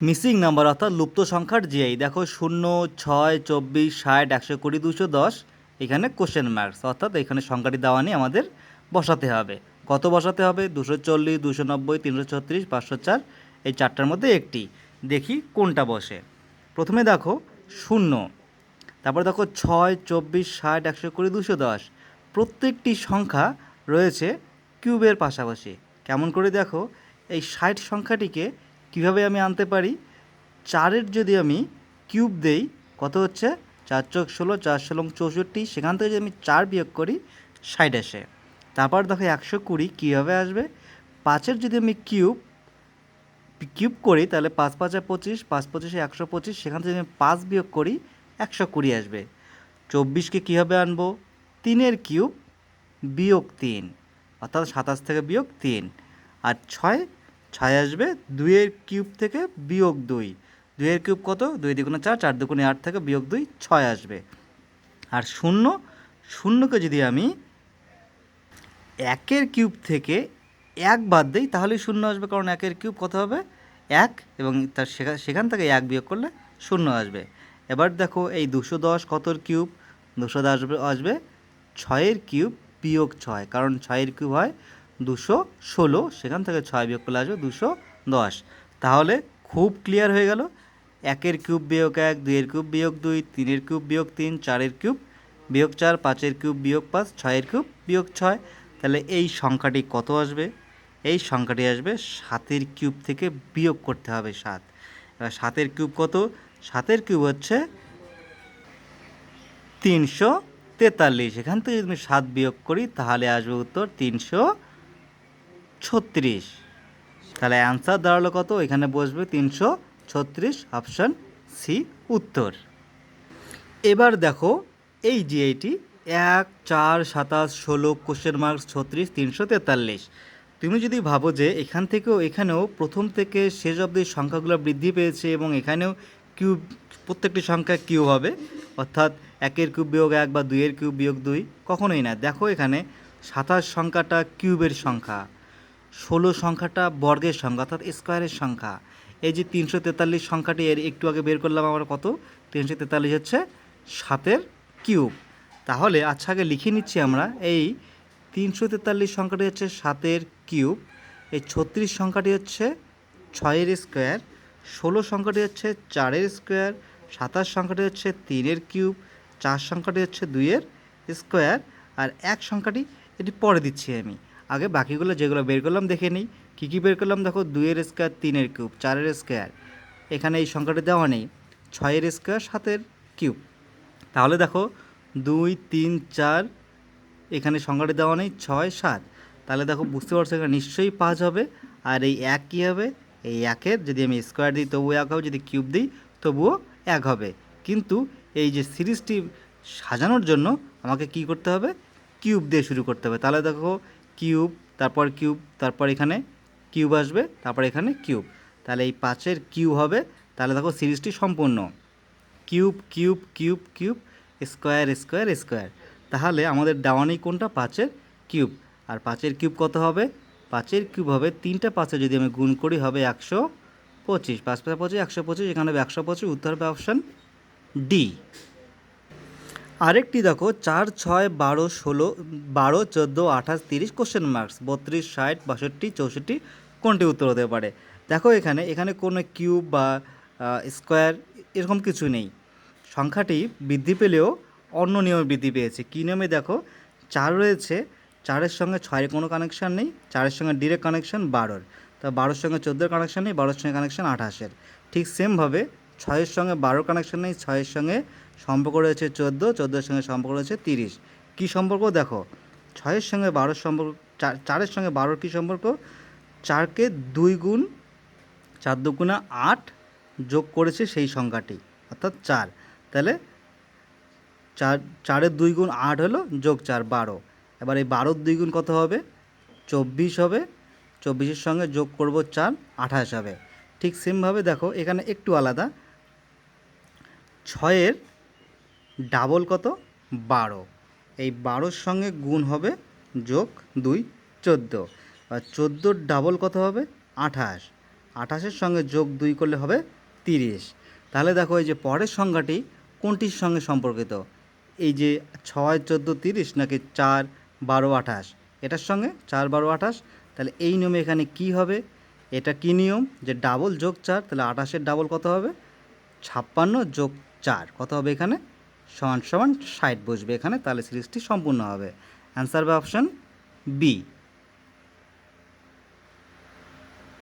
Missing number অর্থাৎ লুপ্ত সংখ্যার জিআই দেখো, শূন্য, ছয়, চব্বিশ, ষাট, একশো কুড়ি, দুশো দশ, এখানে কোশ্চেন মার্কস অর্থাৎ এখানে সংখ্যাটি দেওয়া নিয়ে আমাদের বসাতে হবে। কত বসাতে হবে? দুশো চল্লিশ, দুশো নব্বই, তিনশো ছত্রিশ, পাঁচশো চার, এই চারটার মধ্যে একটি। দেখি কোনটা বসে। প্রথমে দেখো, শূন্য। তারপর দেখো, ছয়, চব্বিশ, ষাট, একশো কুড়ি, দুশো দশ। প্রত্যেকটি সংখ্যা রয়েছে কিউবের পাশাপাশি। কেমন করে দেখো, এই ষাট সংখ্যাটিকে কীভাবে আমি আনতে পারি? চারের যদি আমি কিউব দেই, কত হচ্ছে? চার চোখ ষোলো, চার ষোলো চৌষট্টি, সেখান থেকে যদি আমি চার বিয়োগ করি, ষাট আসে। তারপর দেখো একশো কুড়ি কীভাবে আসবে? পাঁচের যদি আমি কিউব কিউব করি, তাহলে পাঁচ পাঁচে পঁচিশ, পাঁচ পঁচিশে একশো পঁচিশ, সেখান থেকে আমি পাঁচ বিয়োগ করি, একশো কুড়ি আসবে। চব্বিশকে কীভাবে আনব? তিনের কিউব বিয়োগ তিন, অর্থাৎ সাতাশ থেকে বিয়োগ তিন। আর ছয় ছয় আসবে, দুইয়ের কিউব থেকে বিয়োগ দুই। দুইয়ের কিউব কত? দুই দুগুণে চার চার দুগুণে আট থেকে বিয়োগ দুই, ছয় আসবে। আর শূন্য, শূন্যকে যদি আমি একের কিউব থেকে এক বাদ দিই তাহলেই শূন্য আসবে, কারণ একের কিউব কত হবে? এক, এবং তার সেখান থেকে এক বিয়োগ করলে শূন্য আসবে। এবার দেখো এই দুশো দশ কতর কিউব? দুশো দশ আসবে ছয়ের কিউব বিয়োগ ছয়, কারণ ছয়ের কিউব হয় দুশো ষোলো, সেখান থেকে ছয় বিয়োগ করলে আসবে দুশো দশ। তাহলে খুব ক্লিয়ার হয়ে গেল। একের কিউব বিয়োগ এক, দুইয়ের কিউব বিয়োগ দুই, তিনের কিউব বিয়োগ তিন, চারের কিউব বিয়োগ চার, পাঁচের কিউব বিয়োগ পাঁচ, ছয়ের কিউব বিয়োগ ছয়। তাহলে এই সংখ্যাটি কত আসবে? এই সংখ্যাটি আসবে সাতের কিউব থেকে বিয়োগ করতে হবে সাত। এবার সাতের কিউব কত? সাতের কিউব হচ্ছে তিনশো তেতাল্লিশ। এখান থেকে যদি আমি সাত বিয়োগ করি, তাহলে আসবে উত্তর তিনশো ছত্রিশ। তাহলে অ্যান্সার দাঁড়াল কত? এখানে বসবে তিনশো ছত্রিশ অপশান সি উত্তর। এবার দেখো, এই এটি এক, চার, সাতাশ, ষোলো কোশ্চেন মার্কস ছত্রিশ, তিনশো তেতাল্লিশ। তুমি যদি ভাবো যে এখান থেকেও এখানেও প্রথম থেকে শেষ অবধি সংখ্যাগুলো বৃদ্ধি পেয়েছে এবং এখানেও কিউব, প্রত্যেকটি সংখ্যা কিউব হবে, অর্থাৎ একের কিউব বিয়োগ এক বা দুইয়ের কিউব বিয়োগ দুই, কখনোই না। দেখো এখানে সাতাশ সংখ্যাটা কিউবের সংখ্যা। ষোলো সংখ্যাটা বর্গের সংখ্যা অর্থাৎ স্কোয়ারের সংখ্যা। এই যে তিনশো তেতাল্লিশ সংখ্যাটি এর একটু আগে বের করলাম আমার কত? তিনশো তেতাল্লিশ হচ্ছে সাতের কিউব। তাহলে আচ্ছা আগে লিখে নিচ্ছি আমরা, এই তিনশো তেতাল্লিশ সংখ্যাটি হচ্ছে সাতের কিউব, এই ছত্রিশ সংখ্যাটি হচ্ছে ছয়ের স্কোয়ার, ষোলো সংখ্যাটি হচ্ছে চারের স্কোয়ার, সাতাশ সংখ্যাটি হচ্ছে তিনের কিউব, চার সংখ্যাটি হচ্ছে দুইয়ের স্কোয়ার, আর এক সংখ্যাটি এটি পরে দিচ্ছি আমি। আগে বাকিগুলো যেগুলো বের করলাম দেখে নিই। কী কী বের করলাম? দেখো, দুইয়ের স্কোয়ার তিনের কিউব চারের স্কোয়ার এখানে এই সংখ্যাটি দেওয়া নেই। ছয়ের স্কোয়ার সাতের কিউব তাহলে দেখো, দুই, তিন, চার, এখানে সংখ্যাটি দেওয়া নেই, ছয়, সাত। তাহলে দেখো, বুঝতে পারছ এখানে নিশ্চয়ই পাঁচ হবে। আর এই এক কী হবে? এই একের, যদি আমি স্কোয়ার দিই, তবুও এক হবে। যদি কিউব দিই, তবুও এক হবে। কিন্তু এই যে সিরিজটি সাজানোর জন্য আমাকে কি করতে হবে? কিউব দিয়ে শুরু করতে হবে। তাহলে দেখো কিউব, তারপর কিউব, তারপর এখানে কিউব আসবে, তারপর এখানে কিউব। তাহলে এই পাঁচের কিউব হবে, তাহলে দেখো সিরিজটি সম্পূর্ণ। Cube cube cube cube, square square square. তাহলে আমাদের দেওয়ানেই কোনটা? পাঁচের কিউব। আর পাঁচের কিউব কত হবে? পাঁচের কিউব হবে তিনটা পাঁচে, যদি আমি গুণ করি হবে একশো পঁচিশ। পাঁচ পাঁচ পঁচিশ একশো পঁচিশ, এখানে হবে একশো পঁচিশ, উত্তর হবে অপশান ডি আরেকটি দেখো, চার, ছয়, বারো, ষোলো, বারো, চোদ্দ, আঠাশ, তিরিশ কোশ্চেন মার্কস বত্রিশ, ষাট, বাষট্টি, চৌষট্টি কোনটি উত্তর হতে পারে? দেখো এখানে এখানে কোনো কিউব বা স্কোয়ার এরকম কিছু নেই। সংখ্যাটি বৃদ্ধি পেলেও অন্য নিয়মে বৃদ্ধি পেয়েছে। কী নিয়মে দেখো? চার রয়েছে, চারের সঙ্গে ছয়ের কোনো কানেকশান নেই, চারের সঙ্গে ডিরেক্ট কানেকশান বারোর। তা বারোর সঙ্গে চোদ্দোর কানেকশান নেই, বারোর সঙ্গে কানেকশান আঠাশের। ঠিক সেমভাবে ছয়ের সঙ্গে বারোর কানেকশান নেই, ছয়ের সঙ্গে সম্পর্ক রয়েছে চোদ্দ, চোদ্দোর সঙ্গে সম্পর্ক রয়েছে তিরিশ। কী সম্পর্ক? দেখো, ছয়ের সঙ্গে বারোর সম্পর্ক চার চারের সঙ্গে বারোর কী সম্পর্ক? চারকে দুই গুণ চার দুগুণা আট যোগ করেছে সেই সংখ্যাটি, অর্থাৎ চার। তাহলে চার, চারের দুই গুণ আট হলো যোগ চার, বারো। এবার এই বারোর দুই গুণ কত হবে? চব্বিশ হবে। চব্বিশের সঙ্গে যোগ করব চার, আঠাশ হবে। ঠিক সেমভাবে দেখো, এখানে একটু আলাদা। ছয়ের ডাবল কত? বারো। এই বারোর সঙ্গে গুণ হবে যোগ দুই, চোদ্দ। আর চোদ্দোর ডাবল কত হবে? আঠাশ। আঠাশের সঙ্গে যোগ দুই করলে হবে তিরিশ। তাহলে দেখো এই যে পরের সংখ্যাটি কোনটির সঙ্গে সম্পর্কিত? এই যে ছয়, চোদ্দ, তিরিশ নাকি চার, বারো, আঠাশ? এটার সঙ্গে চার, বারো, আঠাশ। তাহলে এই নিয়মে এখানে কি হবে? এটা কি নিয়ম? যে ডাবল যোগ চার, তাহলে আঠাশের ডাবল কত হবে? ছাপ্পান্ন যোগ চার। কত হবে এখানে? সমান সমান ষাট বসবে এখানে, তাহলে সিরিজটি সম্পূর্ণ হবে। অ্যান্সার হবে অপশন বি